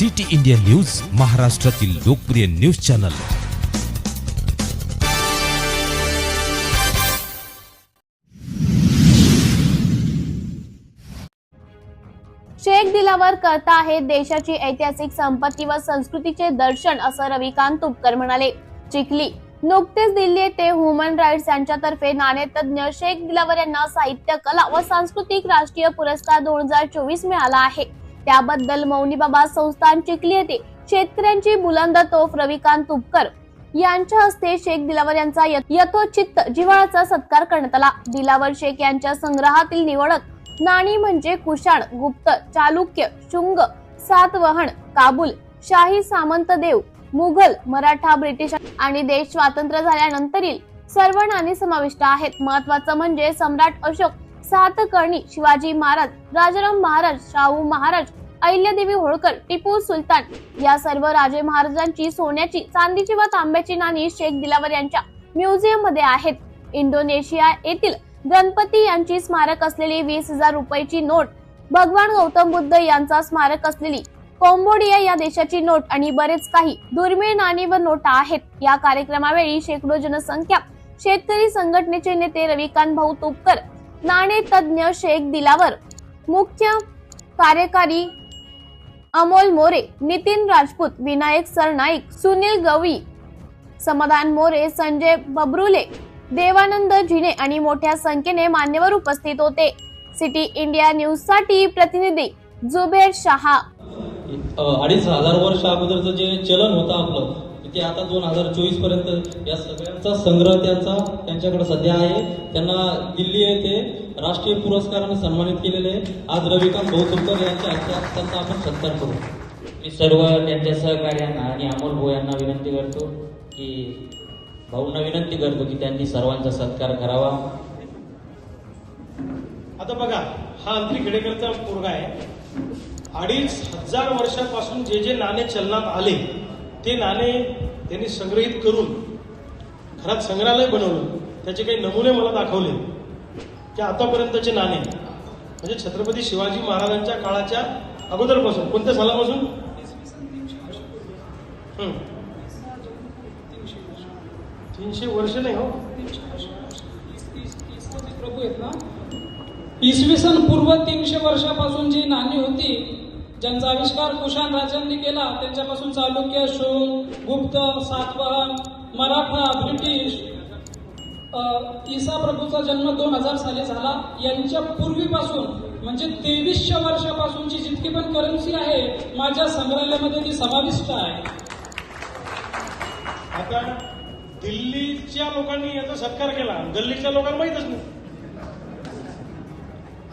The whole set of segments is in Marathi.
सिटी इंडिया न्यूज महाराष्ट्रातील लोकप्रिय न्यूज चॅनल. शेख दिलावर करता आहे देशाची ऐतिहासिक संपत्ती व संस्कृतीचे दर्शन असं रविकांत तुपकर म्हणाले. चिखली नुकतेच दिल्ली येथे ह्युमन राईट्स यांच्यातर्फे नाणेतज्ञ शेख दिलावर यांना साहित्य कला व सांस्कृतिक राष्ट्रीय पुरस्कार दोन हजार चोवीस मिळाला आहे. त्याबद्दल मौनीबाबा संस्थान चिखली येथे शेतकऱ्यांची बुलंद तोफ रविकांत तुपकर यांच्या हस्ते शेख दिलावर यांचा यथोचित जिव्हाळाचा सत्कार करण्यात आला. दिलावर शेख यांच्या संग्रहातील निवडक नाणी म्हणजे कुशाण गुप्त चालुक्य शुंग सातवहन काबूल शाही सामंत देव मुघल मराठा ब्रिटिश आणि देश स्वातंत्र्य झाल्यानंतरील सर्व नाणी समाविष्ट आहेत. महत्वाचं म्हणजे सम्राट अशोक सातकर्णी शिवाजी महाराज राजाराम महाराज शाहू महाराज अहिल्यादेवी होळकर टिपू सुलतान या सर्व राजे महाराजांची सोन्याची चांदीची व तांब्याची नाणी शेख दिलावर यांच्या म्युझियममध्ये आहेत. इंडोनेशिया येथील गणपती यांची स्मारक असलेली वीस हजार रुपयाची नोट भगवान गौतम बुद्ध यांचा स्मारक असलेली कोंबोडिया या देशाची नोट आणि बरेच काही दुर्मिळ नाणी व नोटा आहेत. या कार्यक्रमावेळी शेकडो जनसंख्या शेतकरी संघटनेचे नेते रविकांत भाऊ तुपकर नाणे तज्ञ शेख दिलावर. मुख्य कार्यकारी अमोल मोरे नितीन राजपूत विनायक सरनाईक सुनील गवळी समाधान मोरे संजय बबरुले देवानंद झिने आणि मोठ्या संख्येने मान्यवर उपस्थित होते. सिटी इंडिया न्यूजसाठी प्रतिनिधी जुबेर शहा. अडीच हजार वर्ष अगोदरचं जे चलन होतं आपलं ते आता दोन हजार चोवीसपर्यंत या सगळ्यांचा संग्रह त्यांचा त्यांच्याकडे सध्या आहे. त्यांना दिल्ली येथे राष्ट्रीय पुरस्काराने सन्मानित केलेले आहे. आज रविकांत भाऊ यांच्या हस्ते त्यांचा आपण सत्कार करू. मी सर्व त्यांच्या सहकार्यांना आणि अमोल भाऊ यांना विनंती करतो की भाऊंना विनंती करतो की त्यांनी सर्वांचा सत्कार करावा. आता बघा हा अंतरी खेडेकरचा पोरगा आहे. अडीच हजार वर्षापासून जे जे नाणे चलनात आले ते नाणे त्यांनी संग्रहित करून घरात संग्रहालय बनवलं. त्याचे काही नमुने मला दाखवले. की आतापर्यंतचे नाणे. म्हणजे छत्रपती शिवाजी महाराजांच्या काळाच्या अगोदरपासून कोणत्या सालापासून? तीनशे वर्ष नाही हो. प्रभू आहेत ना इसवी सन पूर्व तीनशे वर्षापासून जी नाणी होती ज्यांचा आविष्कार कुशाण राजांनी केला त्यांच्यापासून चालुक्य शोंग गुप्त सातवाहन मराठा ब्रिटिश ईसा प्रभूचा जन्म दोन हजार साली झाला. यांच्या पूर्वीपासून म्हणजे तेवीसशे वर्षापासूनची जितकी पण करन्सी आहे माझ्या संग्रहालयामध्ये ती समाविष्ट आहे. आता दिल्लीच्या लोकांनी याचा सत्कार केला. गल्लीच्या लोकांना माहीतच नाही.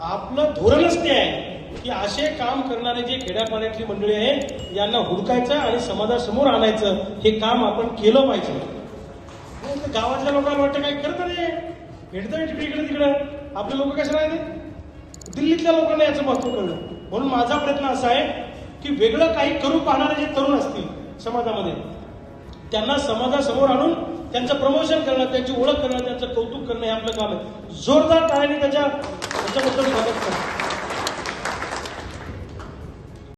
आपलं धोरणच ते आहे. की असे काम करणारे जे खेड्यापाड्यातली मंडळी आहे यांना हुडकायचं आणि समाजासमोर आणायचं हे काम आपण केलं पाहिजे. गावातल्या लोकांना वाटतं काय करत नाही भेटतं तिकडे इकडे तिकडं? आपले लोक कसे राहते दिल्लीतल्या लोकांना याचं महत्त्व कळलं. म्हणून माझा प्रयत्न असा आहे की वेगळं काही करू पाहणारे जे तरुण असतील समाजामध्ये त्यांना समाजासमोर आणून त्यांचं प्रमोशन करणं त्यांची ओळख करणं त्यांचं कौतुक करणं हे आपलं काम आहे. जोरदार टाळ्याने त्याच्या त्याच्याबद्दल स्वागत करा